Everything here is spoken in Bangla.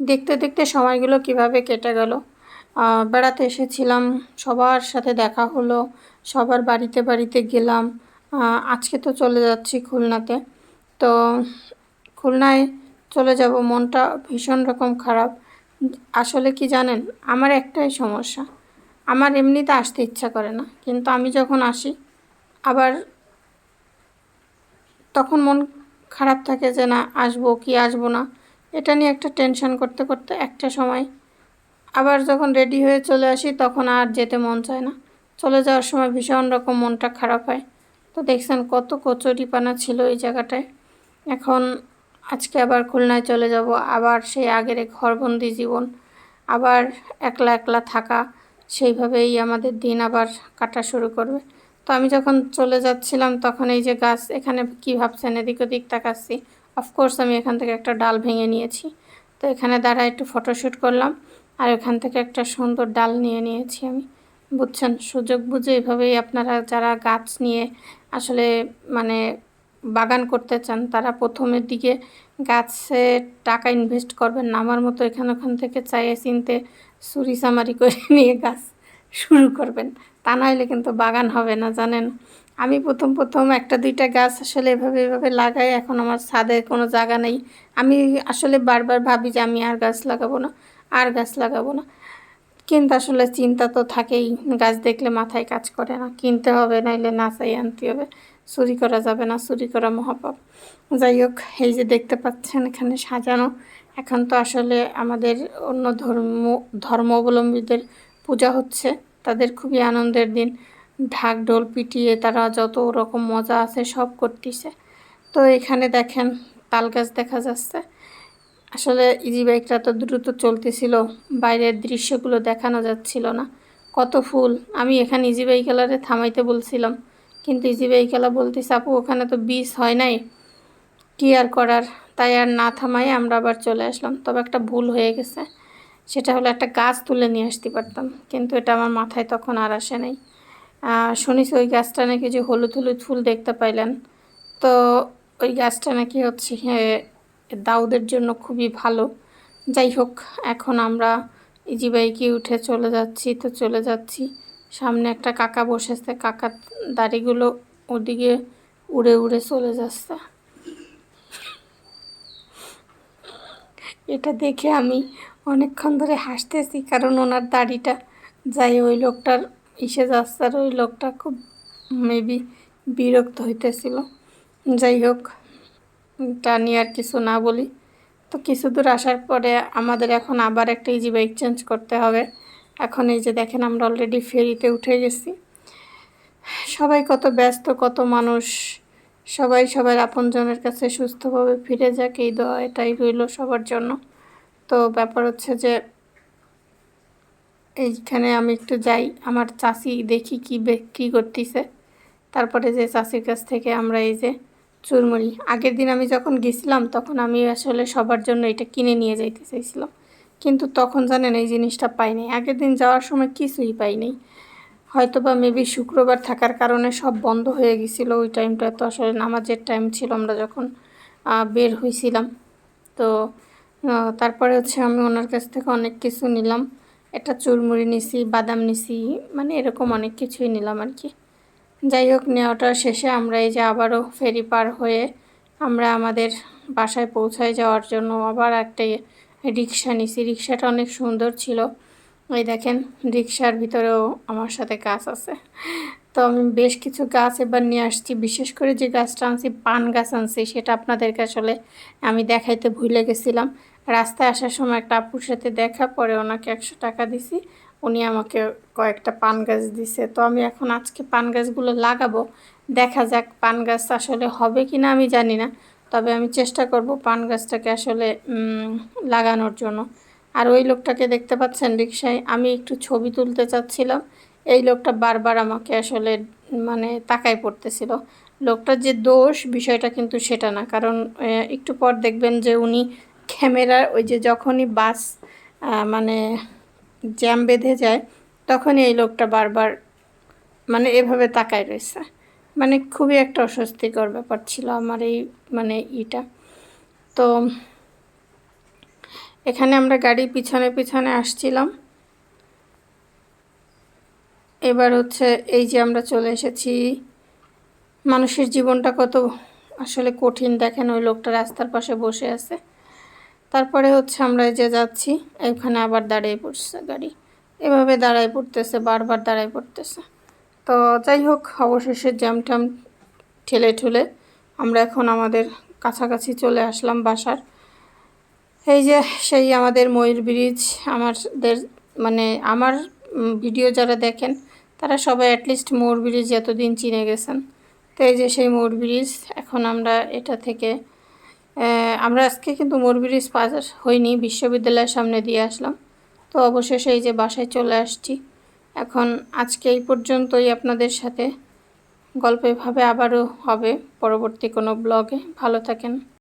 দেখতে দেখতে সময়গুলো কীভাবে কেটে গেল। বেড়াতে এসেছিলাম, সবার সাথে দেখা হলো, সবার বাড়িতে বাড়িতে গেলাম। আজকে তো চলে যাচ্ছি খুলনাতে। তো খুলনায় চলে যাব, মনটা ভীষণ রকম খারাপ। আসলে কি জানেন, আমার একটাই সমস্যা, আমার এমনিতে আসতে ইচ্ছা করে না, কিন্তু আমি যখন আসি, আবার তখন মন খারাপ থাকে যে না, আসব কি আসব না। এটা নিয়ে একটা টেনশন করতে করতে একটা সময়। আবার যখন রেডি হয়ে চলে আসি, তখন আর যেতে মন চায় না। চলে যাওয়ার সময় ভীষণ রকম মনটা খারাপ হয়। তো দেখছেন কত কচুরিপানা ছিল এই জায়গাটায়। এখন আজকে আবার খুলনায় চলে যাব, আবার সেই আগের ঘরবন্দি জীবন, আবার একলা একলা থাকা, সেইভাবেই আমাদের দিন আবার কাটা শুরু করবে। তো আমি যখন চলে যাচ্ছিলাম, তখন এই যে গাছ, এখানে কি ভাবছেন? এদিক ওদিক তাকাচ্ছি। অফকোর্স আমি এখান থেকে একটা ডাল ভেঙে নিয়েছি। তো এখানে দাঁড়া একটু ফটোশ্যুট করলাম। আর এখান থেকে একটা সুন্দর ডাল নিয়ে নিয়েছি আমি। বুঝছেন? সুযোগ বুঝে এভাবেই আপনারা যারা গাছ নিয়ে আসলে মানে বাগান করতে চান, তারা প্রথমের দিকে গাছে টাকা ইনভেস্ট করবেন না। আমার মতো এখানে ওখান থেকে চাইয়ে চিনতে চুরি চামারি করে নিয়ে গাছ শুরু করবেন। তা নাহলে কিন্তু বাগান হবে না, জানেন। আমি প্রথম প্রথম একটা, দুইটা গাছ আসলে এভাবে এভাবে লাগাই, এখন আমার ছাদে কোনো জায়গা নেই। আমি আসলে বারবার ভাবি যে আমি আর গাছ লাগাবো না, আর গাছ লাগাবো না। কিন্তু আসলে চিন্তা তো থাকেই, গাছ দেখলে মাথায় কাজ করে না। কিনতে হবে, নাইলে না চাই আনতে হবে। চুরি করা যাবে না, চুরি করা মহাপাপ। যাই হোক, এই যে দেখতে পাচ্ছেন এখানে সাজানো, এখন তো আসলে আমাদের অন্য ধর্ম, ধর্মাবলম্বীদের পূজা হচ্ছে। তাদের খুবই আনন্দের দিন। ঢাক ঢোল পিটিয়ে তারা যত রকম মজা আছে সব করতেছে। তো এখানে দেখেন তাল গাছ দেখা যাচ্ছে। আসলে ইজি বাইকটা তো দ্রুত চলতেছিল, বাইরের দৃশ্যগুলো দেখানো যাচ্ছিল না। কত ফুল। আমি এখানে ইজি বাইকেলারে থামাইতে বলছিলাম, কিন্তু ইজি বাইকেলা বলতেছে, আপু, ওখানে তো বিষ হয় নাই। কি আর করার? তাই আর না থামাই আমরা আবার চলে আসলাম। তবে একটা ভুল হয়ে গেছে। সেটা হলো একটা গাছ তুলে নিয়ে আসতে পারতাম। কিন্তু এটা আমার মাথায় তখন আর আসে নাই। শুনেছি ওই গাছটা নাকি যে হলুদ হলুদ ফুল দেখতে পাইলেন। তো ওই গাছটা নাকি হচ্ছে দাউদের জন্য খুবই ভালো। যাই হোক, এখন আমরা ইজি বাইকে উঠে চলে যাচ্ছি, তো চলে যাচ্ছি। সামনে একটা কাকা বসেছে। কাকার দাড়িগুলো ওদিকে উড়ে উড়ে চলে যাচ্ছে। এটা দেখে আমি অনেকক্ষণ ধরে হাসতেছি, কারণ ওনার দাড়িটা যাই ওই লোকটার ইসে যাচ্ছে আর ওই লোকটা খুব মেবি বিরক্ত হইতেছিল। যাই হোক, তা নিয়ে আর কিছু না বলি। তো কিছু দূর আসার পরে আমাদের এখন আবার একটা ইজি বাইক চেঞ্জ করতে হবে। এখন এই যে দেখেন আমরা অলরেডি ফেরিতে উঠে গেছি। সবাই কত ব্যস্ত, কত মানুষ সবাই সবার আপনজনের কাছে সুস্থভাবে ফিরে যাক, এই দোয়া এটাই রইল সবার জন্য। তো ব্যাপার হচ্ছে যে, এইখানে আমি একটু যাই, আমার চাষি দেখি কি বিক্রি করতেছে। তারপরে যে চাষির কাছ থেকে আমরা এই যে চুরমুড়ি, আগের দিন আমি যখন গেছিলাম, তখন আমি আসলে সবার জন্য এটা কিনে নিয়ে যাইতে চাইছিলাম। কিন্তু তখন জানেন এই জিনিসটা পাইনি আগের দিন যাওয়ার সময় কিছুই পাইনি হয়তো বা মেবি শুক্রবার থাকার কারণে সব বন্ধ হয়ে গেছিল। ওই টাইমটা তো আসলে নামাজের টাইম ছিল, আমরা যখন বের হয়েছিলাম তো তারপরে হচ্ছে আমি ওনার কাছ থেকে অনেক কিছু নিলাম। একটা চুরমুড়ি নিছি, বাদাম নিছি মানে এরকম অনেক কিছুই নিলাম আর কি। যাই হোক, নেওয়াটা শেষে আমরা এই যে আবারও ফেরি পার হয়ে আমরা আমাদের বাসায় পৌঁছায় যাওয়ার জন্য আবার একটা রিক্সা নিছি। রিক্সাটা অনেক সুন্দর ছিল। ওই দেখেন রিক্সার ভিতরেও আমার সাথে গাছ আছে। তো আমি বেশ কিছু গাছ এবার নিয়ে আসছি। বিশেষ করে যে গাছটা আনছি, পান গাছ আনছি, সেটা আপনাদেরকে আসলে আমি দেখাইতে ভুলে গেছিলাম। রাস্তায় আসার সময় একটা আপুর সাথে দেখা, পরে ওনাকে একশো টাকা দিছি। উনি আমাকে কয়েকটা পান গাছ দিছে। তো আমি এখন আজকে পান গাছগুলো লাগাবো। দেখা যাক পান গাছ আসলে হবে কি না আমি জানি না। তবে আমি চেষ্টা করব পান গাছটাকে আসলে লাগানোর জন্য। আর ওই লোকটাকে দেখতে পাচ্ছেন রিক্সায় আমি একটু ছবি তুলতে চাচ্ছিলাম। এই লোকটা বারবার আমাকে আসলে মানে তাকায় পড়তেছিল। লোকটার যে দোষ বিষয়টা কিন্তু সেটা না। কারণ একটু পর দেখবেন যে উনি ক্যামেরার ওই যে যখনই বাস মানে জ্যাম বেঁধে যায়, তখনই এই লোকটা বারবার মানে এভাবে তাকায় রয়েছে। মানে খুবই একটা অস্বস্তিকর ব্যাপার ছিল আমার এই মানে ইটা। তো এখানে আমরা গাড়ি পিছনে পিছনে আসছিলাম। এবার হচ্ছে এই যে আমরা চলে এসেছি। মানুষের জীবনটা কত আসলে কঠিন দেখেন, ওই লোকটা রাস্তার পাশে বসে আছে। তারপরে হচ্ছে আমরা এই যে যাচ্ছি, এখানে আবার দাঁড়িয়ে পড়ছে গাড়ি। এভাবে দাঁড়ায় পড়তেছে, বারবার দাঁড়ায় পড়তেছে। তো যাই হোক, অবশেষে জ্যাম ট্যাম ঠেলে ঠুলে আমরা এখন আমাদের কাছাকাছি চলে আসলাম বাসার। এই যে সেই আমাদের ময়ূর ব্রিজ আমাদের মানে আমার ভিডিও যারা দেখেন, তারা সবাই অ্যাটলিস্ট ময়ূর ব্রিজ এতদিন চিনে গেছেন। তো এই যে সেই ময়ূর ব্রিজ, এখন আমরা এটা থেকে আমরা আজকে কিন্তু ময়ূর ব্রিজ পার হইনি, বিশ্ববিদ্যালয়ের সামনে দিয়ে আসলাম। তো অবশেষে এই যে বাসায় চলে আসছি। এখন আজকে এই পর্যন্তই আপনাদের সাথে। গল্প এভাবে আবারও হবে, পরবর্তী কোনো ব্লগে ভালো থাকেন।